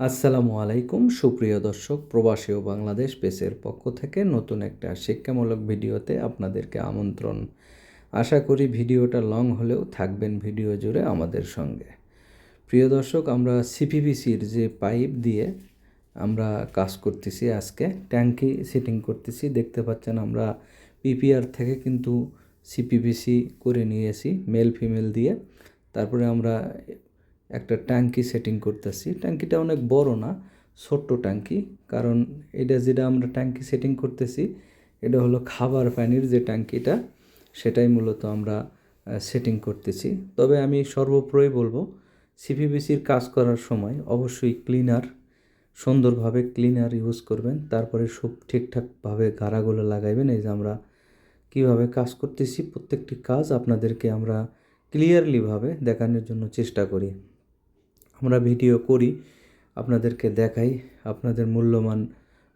আসসালামু আলাইকুম, সুপ্রিয় দর্শক, প্রবাসী ও বাংলাদেশ পেসের পক্ষ থেকে নতুন একটা শিক্ষামূলক ভিডিওতে আপনাদেরকে আমন্ত্রণ। আশা করি ভিডিওটা লং হলেও থাকবেন ভিডিও জুড়ে আমাদের সঙ্গে। প্রিয় দর্শক, আমরা সিপিবিসির যে পাইপ দিয়ে আমরা কাজ করতেছি আজকে, ট্যাঙ্কি সেটিং করতেছি, দেখতে পাচ্ছেন আমরা পিপিআর থেকে কিন্তু সিপিবিসি করে নিয়েছি, মেল ফিমেল দিয়ে। তারপরে আমরা একটা ট্যাঙ্কি সেটিং করতেছি। ট্যাঙ্কিটা অনেক বড় না, ছোট্ট ট্যাঙ্কি। কারণ এটা যেটা আমরা ট্যাঙ্কি সেটিং করতেছি, এটা হলো খাবার পানির যে ট্যাঙ্কিটা, সেটাই মূলত আমরা সেটিং করতেছি। তবে আমি সর্বপ্রয় বলব সিপিবিসির কাজ করার সময় অবশ্যই ক্লিনার সুন্দরভাবে ক্লিনার ইউজ করবেন। তারপরে সব ঠিকঠাকভাবে গাড়াগুলো লাগাইবেন। এই যে আমরা কীভাবে কাজ করতেছি, প্রত্যেকটি কাজ আপনাদেরকে আমরা ক্লিয়ারলিভাবে দেখানোর জন্য চেষ্টা করি। আমরা ভিডিও করি, আপনাদেরকে দেখাই আপনাদের মূল্যবান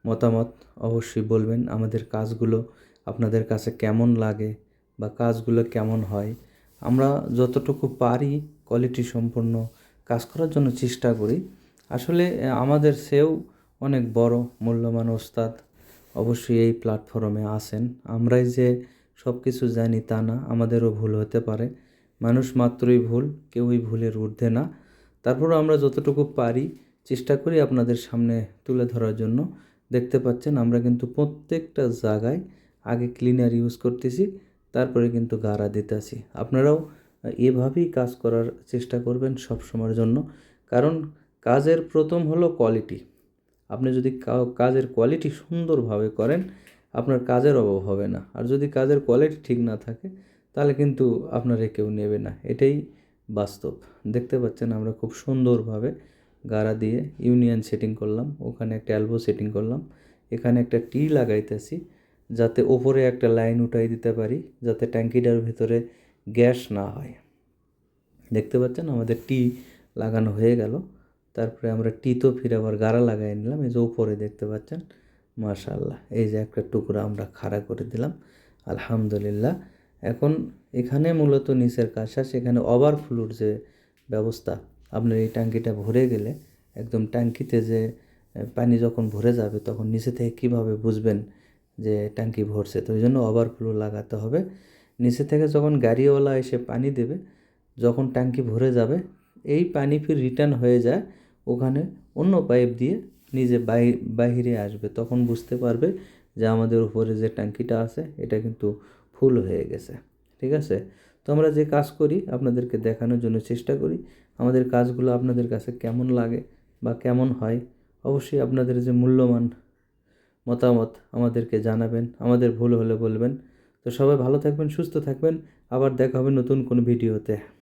মতামত অবশ্যই বলবেন। আমাদের কাজগুলো আপনাদের কাছে কেমন লাগে বা কাজগুলো কেমন হয়, আমরা যতটুকু পারি কোয়ালিটি সম্পন্ন কাজ করার জন্য চেষ্টা করি। আসলে আমাদের সেও অনেক বড় মূল্যবান ওস্তাদ অবশ্যই এই প্ল্যাটফর্মে আসেন আমরাই যে সব কিছু জানি তা না, আমাদেরও ভুল হতে পারে। মানুষ মাত্রই ভুল, কেউই ভুলের ঊর্ধ্বে না। তারপরও আমরা যতটুকু পারি চেষ্টা করি আপনাদের সামনে তুলে ধরার জন্য। দেখতে পাচ্ছেন আমরা কিন্তু প্রত্যেকটা জায়গায় আগে ক্লিনার ইউজ করতেছি, তারপরে কিন্তু গাড়া দিতেছি। আপনারাও এভাবেই কাজ করার চেষ্টা করবেন সব সময়ের জন্য। কারণ কাজের প্রথম হলো কোয়ালিটি আপনি যদি কাজের কোয়ালিটি সুন্দরভাবে করেন, আপনার কাজের অভাব হবে না। আর যদি কাজের কোয়ালিটি ঠিক না থাকে, তাহলে কিন্তু আপনারে কেউ নেবে না। এটাই বাস্তব। দেখতে পাচ্ছেন আমরা খুব সুন্দরভাবে গাড়া দিয়ে ইউনিয়ন সেটিং করলাম, ওখানে একটা অ্যালবো সেটিং করলাম। এখানে একটা টি লাগাইতেছি যাতে ওপরে একটা লাইন উঠাই দিতে পারি, যাতে ট্যাঙ্কিটার ভিতরে গ্যাস না হয়। দেখতে পাচ্ছেন আমাদের টি লাগানো হয়ে গেল। তারপরে আমরা টি তো ফিরে আবার গাড়া লাগাই নিলাম, এই যে উপরে দেখতে পাচ্ছেন মাশাল্লাহ এই যে একটা টুকরা আমরা খাড়া করে দিলাম। আলহামদুলিল্লাহ, এখন এখানে মূলত নিচের কাজটা সেখানে ওভারফ্লোর যে ব্যবস্থা, আপনার এই ট্যাঙ্কিটা ভরে গেলে, একদম ট্যাঙ্কিতে যে পানি যখন ভরে যাবে, তখন নিচে থেকে কীভাবে বুঝবেন যে ট্যাঙ্কি ভরছে? তো ওই জন্য ওভারফ্লো লাগাতে হবে। নিচে থেকে যখন গাড়িওয়ালা এসে পানি দেবে, যখন ট্যাঙ্কি ভরে যাবে, এই পানি ফির রিটার্ন হয়ে যায়, ওখানে অন্য পাইপ দিয়ে নিজে বাহিরে আসবে। তখন বুঝতে পারবে যে আমাদের উপরে যে ট্যাঙ্কিটা আছে, এটা কিন্তু ফুল হয়ে গেছে। ঠিক আছে? তো আমরা যে কাজ করি, আপনাদেরকে দেখানোর জন্য চেষ্টা করি, আমাদের কাজগুলো আপনাদের কাছে কেমন লাগে বা কেমন হয়, অবশ্যই আপনাদের যে মূল্যবান মতামত আমাদেরকে জানাবেন, আমাদের ভুল হলে বলবেন। তো সবাই ভালো থাকবেন, সুস্থ থাকবেন, আবার দেখা হবে নতুন কোনো ভিডিওতে।